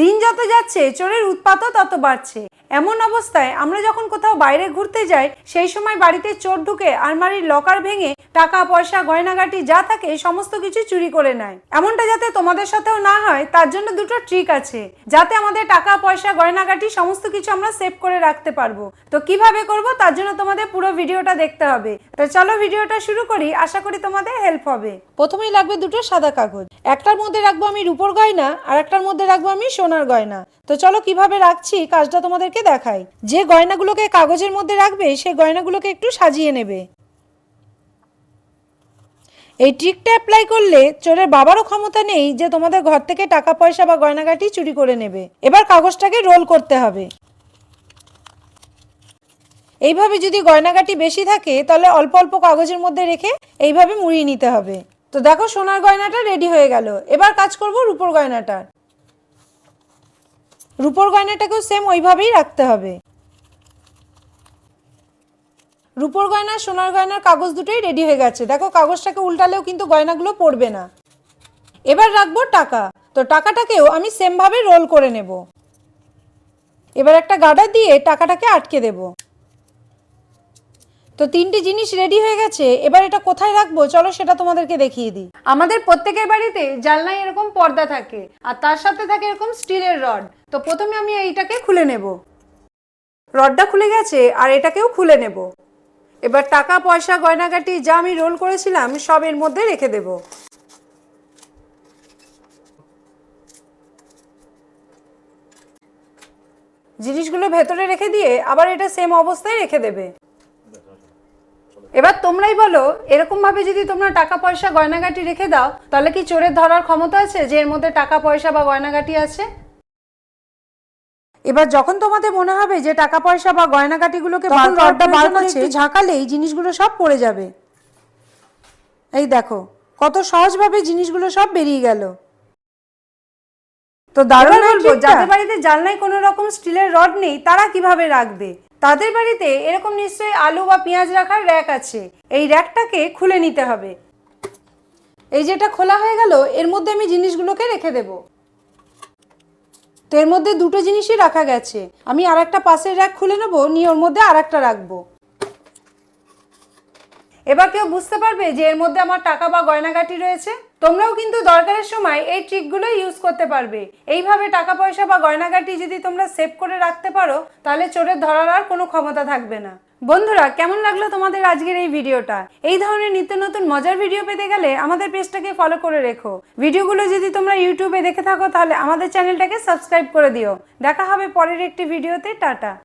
দিন যত যাচ্ছে চোরের উৎপাতও তত বাড়ছে। এমন অবস্থায় আমরা যখন কোথাও বাইরে ঘুরতে যাই, সেই সময় বাড়িতে চোর ঢুকে আলমারির লকার ভেঙে টাকা, পয়সা, গয়নাগাটি যা থাকে সমস্ত কিছু চুরি করে নেয়। এমনটা যাতে তোমাদের সাথেও না হয়, তার জন্য দুটো ট্রিক আছে। যাতে আমাদের টাকা, পয়সা, গয়নাগাটি সমস্ত কিছু আমরা সেভ করে রাখতে পারব। তো কীভাবে করব, তার জন্য তোমাদের পুরো ভিডিওটা দেখতে হবে। তো চলো ভিডিওটা শুরু করি, আশা করি তোমাদের হেল্প হবে। প্রথমেই লাগবে দুটো সাদা কাগজ। একটার মধ্যে রাখব আমি রূপোর গয়না, আর একটার মধ্যে রাখব আমি সোনার গয়না। তো চলো কীভাবে রাখছি, কাজটা তোমাদেরকে দেখাই। যে গয়নাগুলোকে কাগজের মধ্যে রাখবে সেই গয়নাগুলোকে একটু সাজিয়ে নেবে। এই ট্রিকটা অ্যাপ্লাই করলে চোরের বাবারও ক্ষমতা নেই যে তোমাদের ঘর থেকে টাকা, পয়সা বা গয়নাগাটি চুরি করে নেবে। এবার কাগজটাকে রোল করতে হবে। এইভাবে যদি গয়নাগাটি বেশি থাকে, তাহলে অল্প অল্প কাগজের মধ্যে রেখে এইভাবে মুড়িয়ে নিতে হবে। তো দেখো সোনার গয়নাটা রেডি হয়ে গেল। এবার কাজ করব রূপোর গয়নাটার। রূপোর গয়নাটাকেও সেম ওইভাবেই রাখতে হবে। রূপোর গয়না, সোনার গয়নার কাগজ দুটোই রেডি হয়ে গেছে। দেখো, কাগজটাকে উল্টালেও কিন্তু গয়নাগুলো পড়বে না। এবার রাখব টাকা। তো টাকাটাকেও আমি সেমভাবে রোল করে নেব। এবার একটা গাডা দিয়ে টাকাটাকে আটকে দেব। তো তিনটি জিনিস রেডি হয়ে গেছে, এবার এটা কোথায় রাখব? চলো সেটা তোমাদেরকে দেখিয়ে দিই। আমাদের প্রত্যেকের বাড়িতে জানলায় এরকম পর্দা থাকে, আর তার সাথে থাকে এরকম স্টিলের রড। তো প্রথমে আমি এইটাকে খুলে নেব। রডটা খুলে গেছে, আর এটাকেও খুলে নেব। এবার টাকা, পয়সা, গয়নাগাটি যা আমি রোল করেছিলাম, সব এর মধ্যে রেখে দেব। জিনিসগুলো ভেতরে রেখে দিয়ে আবার এটা সেম অবস্থায় রেখে দেবে। এবার তোমরাই বলো এরকম ভাবে যদি তোমরা টাকা পয়সা গয়নাগাটি রেখে দাও তাহলে কি চোরের ধরার ক্ষমতা আছে যে এর মধ্যে টাকা পয়সা বা গয়নাগাটি আছে? এবার যখন তোমাদের মনে হবে যে টাকা পয়সা বা গয়নাগাটিগুলোকে বার রডটা বার করে একটু ঝাঁকালেই জিনিসগুলো সব পড়ে যাবে। এই দেখো কত সহজভাবে জিনিসগুলো সব বেরিয়ে গেল। তো দারুণ বলব যাদের বাড়িতে জানলায় কোনো রকম স্টিলের রড নেই তারা কীভাবে রাখবে? তাদের বাড়িতে এরকম নিশ্চয়ই আলু বা পেঁয়াজ রাখার র্যাক আছে। এই র্যাকটাকে খুলে নিতে হবে। এই যেটা খোলা হয়ে গেল, এর মধ্যে আমি জিনিসগুলোকে রেখে দেব। তো এর মধ্যে দুটো জিনিসই রাখা গেছে। আমি আর একটা পাশের র্যাক খুলে নেব, নিয়ে ওর মধ্যে আর একটা রাখব। এবার কেউ বুঝতে পারবে যে এর মধ্যে আমার টাকা বা গয়নাগাটি রয়েছে? তোমরাও কিন্তু দরকারের সময় এই ট্রিকগুলো ইউজ করতে পারবে। এইভাবে টাকা পয়সা বা গয়নাগাটি যদি তোমরা সেভ করে রাখতে পারো, তাহলে চোরের ধরার আর কোনো ক্ষমতা থাকবে না। বন্ধুরা, কেমন লাগল তোমাদের আজকের এই ভিডিওটা? এই ধরনের নিত্য নতুন মজার ভিডিও পেতে গেলে আমাদের পেজটাকে ফলো করে রেখো। ভিডিওগুলো যদি তোমরা ইউটিউবে দেখে থাকো, তাহলে আমাদের চ্যানেলটাকে সাবস্ক্রাইব করে দিও। দেখা হবে পরের একটি ভিডিওতে টাটা।